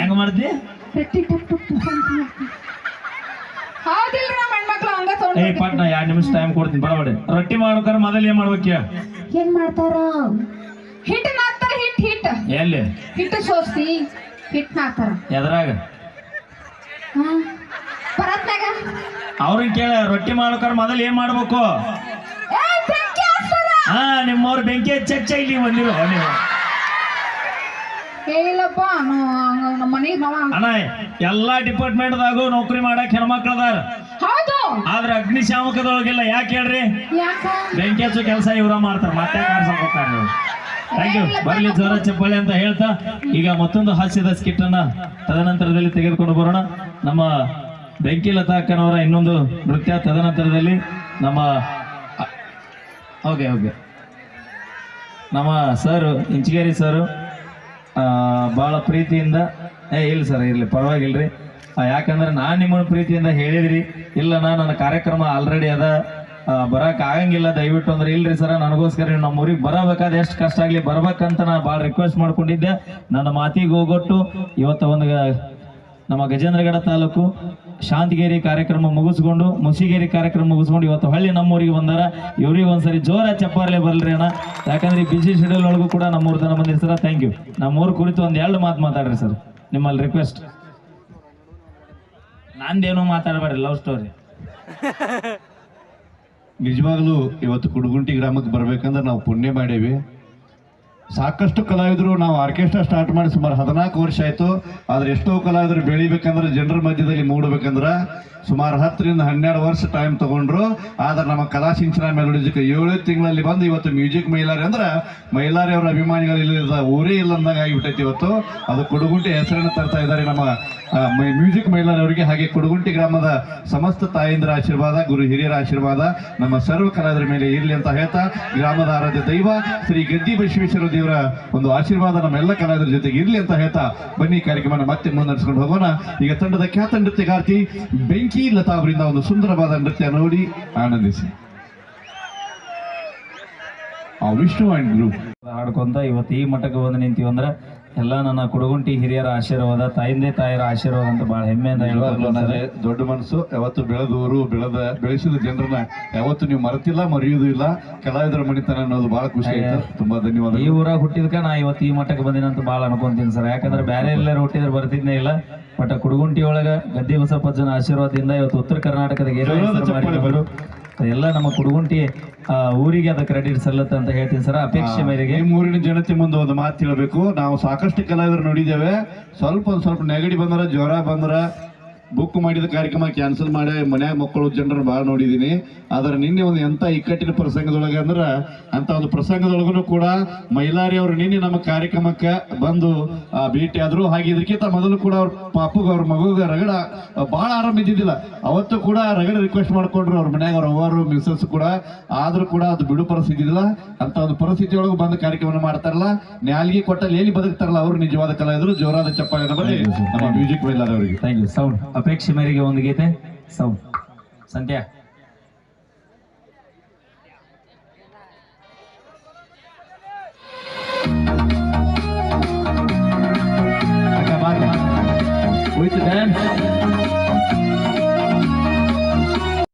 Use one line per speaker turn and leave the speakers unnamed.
ಹೆಂಗ್ ಮಾಡ್ತಿ
ರೊಟ್ಟಿ ಟಕ್ ಟಕ್ ಟಕ್ ಅಂತ. ಹೌದಿಲ್ರಿ ನಮ್ಮ ಹೆಣ್ಮಕ್ಳು ಹಂಗ
ಏ ಪಟ್ನ ಎರಡ್ ನಿಮಿಷ ಟೈಮ್ ಕೊಡ್ತೀನಿ ಬರಬೇಡಿ. ರೊಟ್ಟಿ ಮಾಡ್ಬೇಕಾರೆ ಮೊದಲು ಏನ್ ಮಾಡ್ಬೇಕ್ಯ
ಏನ್ ಮಾಡ್ತಾರ? ಹಿಟ್ಟು ನಾಕ್ತಾರ ಹಿಟ್ ಹಿಟ್.
ಎಲ್ಲಿ?
ಹಿಟ್ಟು ಸೋಸಿ ಹಿಟ್ ನಾಕ್ತಾರ
ಎದ್ರಾಗ?
ಹಾ
ಅವ್ರನ್ನ ಕೇಳ ರೊಟ್ಟಿ ಮಾಡ್ಬೇಕಾರೆ ಮೊದಲು ಏನ್ ಮಾಡ್ಬೇಕು? ಹಾ ನಿಮ್ಮವ್ರ ಬೆಂಕಿ ಚಚ್ಚ ಇಲ್ಲಿ ಬಂದಿರೋ ನೀವು.
ನಾವು ನಮ್ಮ ಮನೆಗೆ
ಅಣ್ಣ ಎಲ್ಲಾ ಡಿಪಾರ್ಟ್ಮೆಂಟ್ದಾಗೂ ನೌಕರಿ ಮಾಡಕ್ ಹೆಣ್ಮಕ್ಳು ಅದಾರ
ಹೌದು.
ಆದ್ರೆ ಅಗ್ನಿಶಾಮಕದೊಳಗಿಲ್ಲ ಯಾಕೆ ಹೇಳ್ರಿ?
ಯಾಕ?
ಬೆಂಕಿ ಹಚ್ಚೋ ಕೆಲಸ ಇವ್ರ ಮಾಡ್ತಾರ ಮತ್ತೆ ಕಾರ್ಸಕ್ ಹೋಗ್ತಾರೆ ಥ್ಯಾಂಕ್ ಯು ಬರಲಿ ಜ್ವರ ಚಪ್ಪಾಳೆ ಅಂತ ಹೇಳ್ತಾ ಈಗ ಮತ್ತೊಂದು ಹಾಸ್ಯದ ಸ್ಕಿಟ್ ಅನ್ನ ತದನಂತರದಲ್ಲಿ ತೆಗೆದುಕೊಂಡು ಬರೋಣ. ನಮ್ಮ ಬೆಂಕಿ ಲತಾ ಅಕ್ಕನವರ ಇನ್ನೊಂದು ನೃತ್ಯ ತದನಂತರದಲ್ಲಿ ನಮ್ಮ ಓಕೆ ಓಕೆ. ನಮ್ಮ ಸರ್ ಇಂಚಿಗೇರಿ ಸರ್. ಭಾಳ ಪ್ರೀತಿಯಿಂದ, ಏ, ಇಲ್ಲ ಸರ್, ಇರಲಿ, ಪರವಾಗಿಲ್ರಿ. ಯಾಕಂದ್ರೆ ನಾನು ನಿಮ್ಮನ್ನು ಪ್ರೀತಿಯಿಂದ ಹೇಳಿದ್ರಿ. ಇಲ್ಲ ನಾ ನನ್ನ ಕಾರ್ಯಕ್ರಮ ಆಲ್ರೆಡಿ ಅದ. ಬರಕ್ಕೆ ಆಗಂಗಿಲ್ಲ, ದಯವಿಟ್ಟು ಅಂದ್ರೆ ಇಲ್ರಿ ಸರ, ನನಗೋಸ್ಕರ ನೀವು ನಮ್ಮ ಊರಿಗೆ ಬರಬೇಕಾದ ಎಷ್ಟು ಕಷ್ಟ ಆಗಲಿ, ಬರ್ಬೇಕಂತ ನಾನು ಭಾಳ ರಿಕ್ವೆಸ್ಟ್ ಮಾಡ್ಕೊಂಡಿದ್ದೆ. ನನ್ನ ಮಾತಿಗೆ ಹೋಗೊಟ್ಟು, ಇವತ್ತು ಒಂದು ನಮ್ಮ ಗಜೇಂದ್ರಗಡ ತಾಲೂಕು ಶಾಂತಿಗೇರಿ ಕಾರ್ಯಕ್ರಮ ಮುಗಿಸ್ಕೊಂಡು, ಮುಸಿಗೇರಿ ಕಾರ್ಯಕ್ರಮ ಮುಗಿಸ್ಕೊಂಡು ಇವತ್ತು ಹಳ್ಳಿ ನಮ್ಮೂರಿಗೆ ಬಂದಾರ. ಇವ್ರಿಗೆ ಒಂದ್ಸರಿ ಜೋರ ಚಪ್ಪಾರಲೆ ಬರ್ಲಿ ಅಣ್ಣ. ಯಾಕಂದ್ರೆ ಬಿಸಿ ಶೆಡ್ಯೂಲ್ ಒಳಗೂ ಕೂಡ ನಮ್ಮೂರು ತನ ಬಂದಿರಿ ಸರ್ ಥ್ಯಾಂಕ್ ಯು ನಮ್ಮೂರ್ ಕುರಿತು ಒಂದು ಎರಡು ಮಾತು ಮಾತಾಡ್ರಿ ಸರ್, ನಿಮ್ಮಲ್ಲಿ ರಿಕ್ವೆಸ್ಟ್ ನಂದೇನು ಮಾತಾಡಬೇಡ್ರಿ ಲವ್ ಸ್ಟೋರಿ
ನಿಜವಾಗ್ಲೂ ಇವತ್ತು ಕುಡುಗುಂಟಿ ಗ್ರಾಮಕ್ಕೆ ಬರ್ಬೇಕಂದ್ರೆ ನಾವು ಪುಣ್ಯ ಮಾಡೇವಿ. ಸಾಕಷ್ಟು ಕಲಾವಿದರು ನಾವು ಆರ್ಕೆಸ್ಟ್ರಾ ಸ್ಟಾರ್ಟ್ ಮಾಡಿ ಸುಮಾರು ಹದಿನಾಲ್ಕು ವರ್ಷ ಆಯಿತು. ಆದ್ರೆ ಎಷ್ಟೋ ಕಲಾವಿದರು ಬೆಳಿಬೇಕಂದ್ರೆ ಜನರ ಮಧ್ಯದಲ್ಲಿ ಮೂಡಬೇಕಂದ್ರೆ ಸುಮಾರು ಹತ್ತರಿಂದ ಹನ್ನೆರಡು ವರ್ಷ ಟೈಮ್ ತಗೊಂಡ್ರು. ಆದ್ರೆ ನಮ್ಮ ಕಲಾ ಸಿಂಚನ ಮೆಲೋಡಿಜಿಕ್ ಏಳು ತಿಂಗಳಲ್ಲಿ ಬಂದು ಇವತ್ತು ಮ್ಯೂಸಿಕ್ ಮೈಲಾರಿ ಅಂದ್ರೆ ಮೈಲಾರಿ ಅವರ ಅಭಿಮಾನಿಗಳು ಇಲ್ಲ ಊರೇ ಇಲ್ಲ ಅಂದಂಗೆ ಆಗಿಬಿಟ್ಟೈತಿ ಇವತ್ತು. ಅದು ಕುಡುಗುಂಟಿ ಹೆಸರನ್ನು ತರ್ತಾ ಇದ್ದಾರೆ ನಮ್ಮ ಮ್ಯೂಸಿಕ್ ಮೈಲಾರಿ ಅವರಿಗೆ. ಹಾಗೆ ಕುಡುಗುಂಟಿ ಗ್ರಾಮದ ಸಮಸ್ತ ತಾಯಿಂದ್ರ ಆಶೀರ್ವಾದ, ಗುರು ಹಿರಿಯರ ಆಶೀರ್ವಾದ ನಮ್ಮ ಸರ್ವ ಕಲಾವಿದರ ಮೇಲೆ ಇರಲಿ ಅಂತ ಹೇಳ್ತಾ, ಗ್ರಾಮದ ಆರಾಧ್ಯ ದೈವ ಶ್ರೀ ಗದ್ದಿ ಬಸವೇಶ್ವರ ದೇವರ ಒಂದು ಆಶೀರ್ವಾದ ನಮ್ಮೆಲ್ಲ ಕಲಾವಿದರ ಜೊತೆಗೆ ಇರಲಿ ಅಂತ ಹೇಳ್ತಾ ಬನ್ನಿ ಕಾರ್ಯಕ್ರಮನ ಮತ್ತೆ ಮುನ್ನಡೆಸ್ಕೊಂಡು ಹೋಗೋಣ. ಈಗ ತಂಡದ ಖ್ಯಾತ ನೃತ್ಯಗಾರ್ತಿ ಬೆಂಕಿ ಲತಾ ಅವರಿಂದ ಒಂದು ಸುಂದರವಾದ ನೃತ್ಯ ನೋಡಿ ಆನಂದಿಸಿ. ಆ ವಿಷ್ಣು ಆಂಡ್ ಗ್ರೂಪ್.
ಹಾಡ್ಕೊಂತ ಇವತ್ತು ಈ ಮಟ್ಟಕ್ಕೆ ಬಂದು ನಿಂತೀವಿ ಅಂದ್ರೆ ಎಲ್ಲ ನನ್ನ ಕುಡುಗುಂಟಿ ಹಿರಿಯರ ಆಶೀರ್ವಾದ ತಾಯಿಂದೆ ತಾಯರ ಆಶೀರ್ವಾದ ಅಂತ ಬಹಳ ಹೆಮ್ಮೆಯಿಂದ ಹೇಳ್ಬೋದು
ದೊಡ್ಡ ಮನಸ್ಸು. ಯಾವತ್ತು ಬೆಳೆದವರು ಬೆಳೆದ ಬೆಳೆಸಿದ ಜನರನ್ನ ಯಾವತ್ತು ನೀವು ಮರೆತಿಲ್ಲ ಮರೆಯುವುದು ಇಲ್ಲ. ಕಲಾವಿದರ ಮಣಿತನ ಅನ್ನೋದು ಬಹಳ ಖುಷಿ ಆಯ್ತು. ತುಂಬಾ ಧನ್ಯವಾದ
ಈ ಊರಾಗ ಹುಟ್ಟಿದ್ಕ ನಾ ಇವತ್ತು ಈ ಮಟ್ಟಕ್ಕೆ ಬಂದಿನ ಅಂತ ಭಾಳ ಅನ್ಕೊಂತೀನಿ ಸರ್. ಯಾಕಂದ್ರೆ ಬೇರೆ ಎಲ್ಲರೂ ಹುಟ್ಟಿದ್ರೆ ಬರ್ತಿದ್ನೇ ಇಲ್ಲ. ಬಟ್ ಕುಡುಗುಂಟಿ ಒಳಗ ಬಸಪ್ಪ ಜನ ಆಶೀರ್ವಾದದಿಂದ ಇವತ್ತು ಉತ್ತರ ಕರ್ನಾಟಕದ ಎಲ್ಲ ನಮ್ಮ ಕುಡುಗುಂಟಿ ಊರಿಗೆ ಅದ ಕ್ರೆಡಿಟ್ ಸಲ್ಲತ್ತೆ ಅಂತ ಹೇಳ್ತೀನಿ ಸರ್. ಅಪೇಕ್ಷೆ ಮೇರೆಗೆ.
ನಿಮ್ಮ ಊರಿನ ಜನತೆ ಮುಂದೆ ಒಂದು ಮಾತು ಹೇಳಬೇಕು. ನಾವು ಸಾಕಷ್ಟು ಕಲಾವಿದರು ನೋಡಿದ್ದೇವೆ. ಸ್ವಲ್ಪ ಒಂದು ಸ್ವಲ್ಪ ನೆಗಡಿ ಬಂದ್ರೆ ಜ್ವರ ಬಂದ್ರ ಬುಕ್ ಮಾಡಿದ ಕಾರ್ಯಕ್ರಮ ಕ್ಯಾನ್ಸಲ್ ಮಾಡಿ ಮನ್ಯಾಗ ಮಕ್ಕಳು ಜನರನ್ನು ಭಾಳ ನೋಡಿದ್ದೀನಿ ಆದರೆ ನಿನ್ನೆ ಒಂದು ಎಂಥ ಇಕ್ಕಟ್ಟಿನ ಪ್ರಸಂಗದೊಳಗೆ ಅಂದ್ರೆ ಅಂತ ಒಂದು ಪ್ರಸಂಗದೊಳಗೂ ಕೂಡ ಮೈಲಾರಿ ಅವರು ನಿನ್ನೆ ನಮ್ಮ ಕಾರ್ಯಕ್ರಮಕ್ಕೆ ಬಂದು ಭೇಟಿ ಆದ್ರು. ಹಾಗೆ ಇದಕ್ಕಿಂತ ಮೊದಲು ಕೂಡ ಅವ್ರ ಪಾಪುಗ ಅವ್ರ ಮಗುಗೆ ರಗಡ ಬಹಳ ಆರಾಮ ಇದ್ದಿದ್ದಿಲ್ಲ. ಅವತ್ತು ಕೂಡ ರಗಡ ರಿಕ್ವೆಸ್ಟ್ ಮಾಡ್ಕೊಂಡ್ರು ಅವ್ರ ಮನ್ಯಾಗ ಅವ್ರ ಅವರು ಮಿಸಸ್ ಕೂಡ. ಆದ್ರೂ ಕೂಡ ಅದು ಬಿಡು ಪರಿಸ್ಥಿತಿ ಇಲ್ಲ ಅಂತ ಒಂದು ಪರಿಸ್ಥಿತಿ ಒಳಗೆ ಬಂದು ಕಾರ್ಯಕ್ರಮ ಮಾಡ್ತಾರಲ್ಲ. ನ್ಯಾಲ್ಗಿ ಕೊಟ್ಟಲ್ಲಿ ಎಲ್ಲಿ ಬದುಕ್ತಾರಲ್ಲ ಅವರು ನಿಜವಾದ ಕಲಾವಿದರು. ಜೋರಾದ ಚಪ್ಪಾಳೆ ಬರಲಿ ನಮ್ಮ ಮ್ಯೂಸಿಕ್ ಮೈಲಾರ್ ಅವರಿಗೆ.
ಥ್ಯಾಂಕ್ ಯು ಸೌಂಡ್ ಅಪೇಕ್ಷೆ ಮೇರೆಗೆ ಒಂದು ಗೀತೆ. ಸೌ ಸಂಧ್ಯಾ. ಅಕ್ಕ. ಡ್ಯಾನ್ಸ್.